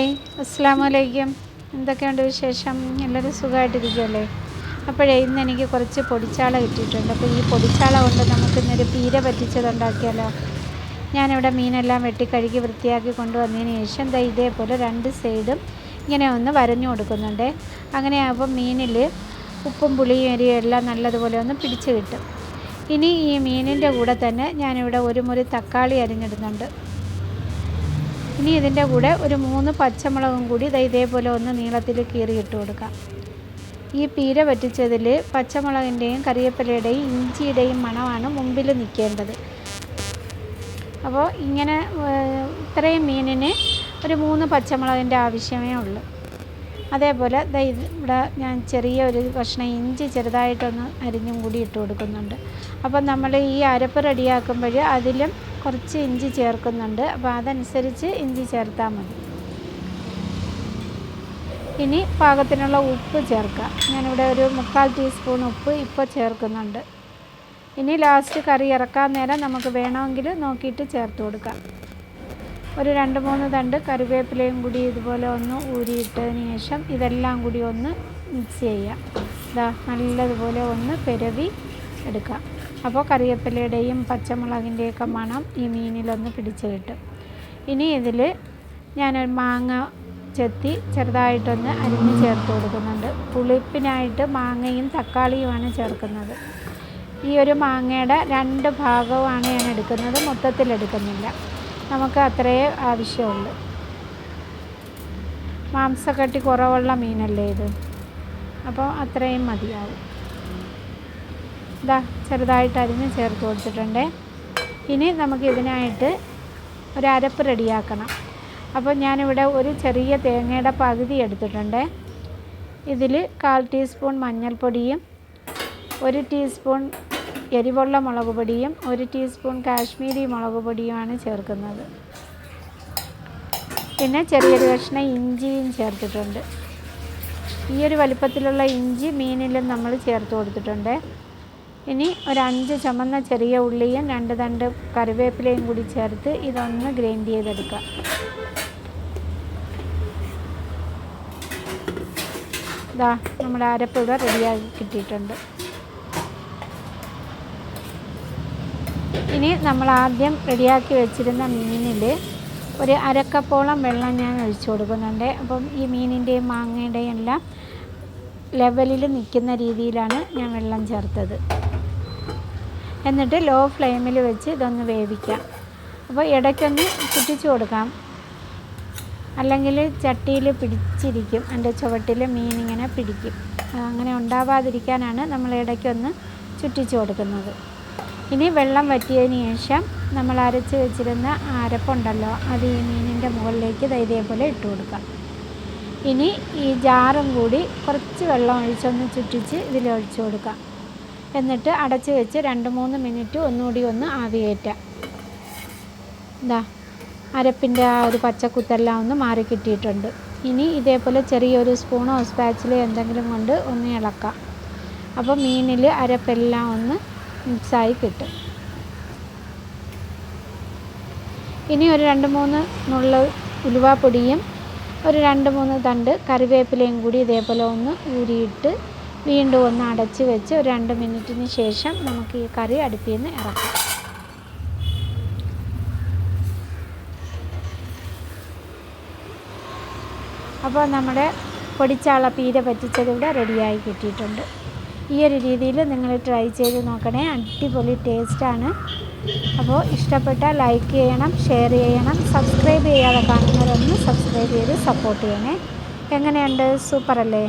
Hi അസ്സാം വലൈക്കും എന്തൊക്കെയുണ്ട് വിശേഷം? എല്ലാവരും സുഖമായിട്ടിരിക്കുമല്ലേ അപ്പോഴേ ഇന്ന് എനിക്ക് കുറച്ച് പൊടിച്ചാള കിട്ടിയിട്ടുണ്ട്. അപ്പോൾ ഈ പൊടിച്ചാള കൊണ്ട് നമുക്ക് ഇന്നൊരു പീര പറ്റിച്ചതുണ്ടാക്കിയാലോ? ഞാനിവിടെ മീനെല്ലാം വെട്ടി കഴുകി വൃത്തിയാക്കി കൊണ്ടുവന്നതിന് ശേഷം ദാ ഇതേപോലെ രണ്ട് സൈഡും ഇങ്ങനെ ഒന്ന് വരഞ്ഞു കൊടുക്കുന്നുണ്ട്. അങ്ങനെ ആകുമ്പോൾ മീനിൽ ഉപ്പും പുളിയും എരിയും എല്ലാം നല്ലതുപോലെ ഒന്ന് പിടിച്ച് കിട്ടും. ഇനി ഈ മീനിന്റെ കൂടെ തന്നെ ഞാനിവിടെ ഒരു മുറി തക്കാളി അരിഞ്ഞിടുന്നുണ്ട്. ഇനി ഇതിന്റെ കൂടെ ഒരു മൂന്ന് പച്ചമുളകും കൂടി ദാ ഇതേപോലെ ഒന്ന് നീളത്തിൽ കീറി ഇട്ട് കൊടുക്കാം. ഈ പീര പറ്റിച്ചതിൽ പച്ചമുളകിന്റെയും കറിവേപ്പിലയുടെയും ഇഞ്ചിയുടെയും മണമാണ് മുമ്പിൽ നിൽക്കേണ്ടത്. അപ്പോൾ ഇങ്ങനെ ഇത്രയും മീനിന് ഒരു മൂന്ന് പച്ചമുളകിന്റെ ആവശ്യമേ ഉള്ളൂ. അതേപോലെ ദാ ഇത് ഇവിടെ ഞാൻ ചെറിയ ഒരു കഷ്ണം ഇഞ്ചി ചെറുതായിട്ടൊന്ന് അരിഞ്ഞും കൂടി ഇട്ട് കൊടുക്കുന്നുണ്ട്. അപ്പം നമ്മൾ ഈ അരപ്പ് റെഡിയാക്കുമ്പോൾ അതിലും കുറച്ച് ഇഞ്ചി ചേർക്കുന്നുണ്ട്. അപ്പോൾ അതനുസരിച്ച് ഇഞ്ചി ചേർത്താൽ മതി. ഇനി പാകത്തിനുള്ള ഉപ്പ് ചേർക്കാം. ഞാനിവിടെ ഒരു മുക്കാൽ ടീസ്പൂൺ ഉപ്പ് ഇപ്പോൾ ചേർക്കുന്നുണ്ട്. ഇനി ലാസ്റ്റ് കറി ഇറക്കാൻ നേരം നമുക്ക് വേണമെങ്കിൽ നോക്കിയിട്ട് ചേർത്ത് കൊടുക്കാം. ഒരു രണ്ട് മൂന്ന് തണ്ട് കറിവേപ്പിലയും കൂടി ഇതുപോലെ ഒന്ന് ഊരിയിട്ടതിന് ശേഷം ഇതെല്ലാം കൂടി ഒന്ന് മിക്സ് ചെയ്യാം. ഇതാ നല്ലതുപോലെ ഒന്ന് പെരവി എടുക്കാം. അപ്പോൾ കറിവേപ്പിലയുടെയും പച്ചമുളകിന്റെയൊക്കെ മണം ഈ മീനിലൊന്ന് പിടിച്ച് കിട്ടും. ഇനി ഇതിൽ ഞാനൊരു മാങ്ങ ചെത്തി ചെറുതായിട്ടൊന്ന് അരിഞ്ഞ് ചേർത്ത് കൊടുക്കുന്നുണ്ട്. പുളിപ്പിനായിട്ട് മാങ്ങയും തക്കാളിയുമാണ് ചേർക്കുന്നത്. ഈ ഒരു മാങ്ങയുടെ രണ്ട് ഭാഗവുമാണ് ഞാൻ എടുക്കുന്നത്. മൊത്തത്തിൽ എടുക്കുന്നില്ല. നമുക്ക് അത്രയേ ആവശ്യമുള്ളൂ. മാംസക്കട്ടി കുറവുള്ള മീനല്ലേ ഇത്? അപ്പോൾ അത്രയും മതിയാവും. ഇതാ ചെറുതായിട്ട് അരിഞ്ഞ് ചേർത്ത് കൊടുത്തിട്ടുണ്ട്. ഇനി നമുക്ക് ഇതിനായിട്ട് ഒരു അരപ്പ് റെഡിയാക്കണം. അപ്പോൾ ഞാനിവിടെ ഒരു ചെറിയ തേങ്ങയുടെ പകുതി എടുത്തിട്ടുണ്ട്. ഇതിൽ കാൽ ടീസ്പൂൺ മഞ്ഞൾപ്പൊടിയും ഒരു ടീസ്പൂൺ എരിവുള്ള മുളക് പൊടിയും ഒരു ടീസ്പൂൺ കാശ്മീരി മുളക് പൊടിയുമാണ് ചേർക്കുന്നത്. പിന്നെ ചെറിയൊരു കഷ്ണം ഇഞ്ചിയും ചേർത്തിട്ടുണ്ട്. ഈ ഒരു വലിപ്പത്തിലുള്ള ഇഞ്ചി മീനിലും നമ്മൾ ചേർത്ത് കൊടുത്തിട്ടുണ്ട്. ഇനി ഒരു അഞ്ച് ചുമന്ന ചെറിയ ഉള്ളിയും രണ്ട് തണ്ട് കറിവേപ്പിലയും കൂടി ചേർത്ത് ഇതൊന്ന് ഗ്രൈൻഡ് ചെയ്തെടുക്കാം ഇതാ നമ്മുടെ അരപ്പ് ഇവിടെ റെഡിയാക്കി കിട്ടിയിട്ടുണ്ട്. ഇനി നമ്മൾ ആദ്യം റെഡിയാക്കി വെച്ചിരുന്ന മീനിൽ ഒരു അരക്കപ്പോളം വെള്ളം ഞാൻ ഒഴിച്ചു കൊടുക്കുന്നുണ്ട്. അപ്പം ഈ മീനിന്റെയും മാങ്ങയുടെയും എല്ലാം ലെവലിൽ നിൽക്കുന്ന രീതിയിലാണ് ഞാൻ വെള്ളം ചേർത്തത്. എന്നിട്ട് ലോ ഫ്ലെയിമിൽ വെച്ച് ഇതൊന്ന് വേവിക്കാം. അപ്പോൾ ഇടയ്ക്കൊന്ന് ചുറ്റിച്ചു കൊടുക്കാം. അല്ലെങ്കിൽ ചട്ടിയിൽ പിടിച്ചിരിക്കും. എന്റെ ചുവട്ടിൽ മീനിങ്ങനെ പിടിക്കും. അങ്ങനെ ഉണ്ടാവാതിരിക്കാനാണ് നമ്മൾ ഇടയ്ക്കൊന്ന് ചുറ്റിച്ചു കൊടുക്കുന്നത്. ഇനി വെള്ളം വറ്റിയതിന് ശേഷം നമ്മൾ അരച്ച് വെച്ചിരുന്ന അരപ്പുണ്ടല്ലോ അത് ഈ മീനിന്റെ മുകളിലേക്ക് ഇതേപോലെ ഇട്ട് കൊടുക്കാം. ഇനി ഈ ജാറും കൂടി കുറച്ച് വെള്ളം ഒഴിച്ചൊന്ന് ചുറ്റിച്ച് ഇതിൽ ഒഴിച്ചു കൊടുക്കാം. എന്നിട്ട് അടച്ച് വെച്ച് രണ്ട് മൂന്ന് മിനിറ്റ് ഒന്നുകൂടി ഒന്ന് ആവിയേറ്റാം. ഇതാ അരപ്പിന്റെ ആ ഒരു പച്ചക്കുത്തെല്ലാം ഒന്ന് മാറി കിട്ടിയിട്ടുണ്ട്. ഇനി ഇതേപോലെ ചെറിയൊരു സ്പൂണോ സ്പാച്ചിലോ എന്തെങ്കിലും കൊണ്ട് ഒന്ന് ഇളക്കാം. അപ്പോൾ മീനിൽ അരപ്പെല്ലാം ഒന്ന് മിക്സായി കിട്ടും. ഇനി ഒരു രണ്ട് മൂന്ന് നുള്ള ഉലുവാപ്പൊടിയും ഒരു രണ്ട് മൂന്ന് തണ്ട് കറിവേപ്പിലയും കൂടി ഇതേപോലെ ഒന്ന് ഊരിയിട്ട് വീണ്ടും ഒന്ന് അടച്ച് വെച്ച് ഒരു രണ്ട് മിനിറ്റിന് ശേഷം നമുക്ക് ഈ കറി അടുപ്പിൽ നിന്ന് ഇറക്കാം. അപ്പോൾ നമ്മുടെ പൊടിച്ചാള പീര പറ്റിച്ചത് ഇവിടെ റെഡിയായി കിട്ടിയിട്ടുണ്ട്. ഈ ഒരു രീതിയിൽ നിങ്ങൾ ട്രൈ ചെയ്ത് നോക്കണേ. അടിപൊളി ടേസ്റ്റാണ് അപ്പോൾ ഇഷ്ടപ്പെട്ട ലൈക്ക് ചെയ്യണം ഷെയർ ചെയ്യണം സബ്സ്ക്രൈബ് ചെയ്യാതെ കാണുന്നവരൊന്ന് സബ്സ്ക്രൈബ് ചെയ്ത് സപ്പോർട്ട് ചെയ്യണേ. എങ്ങനെയുണ്ട്? സൂപ്പർ അല്ലേ?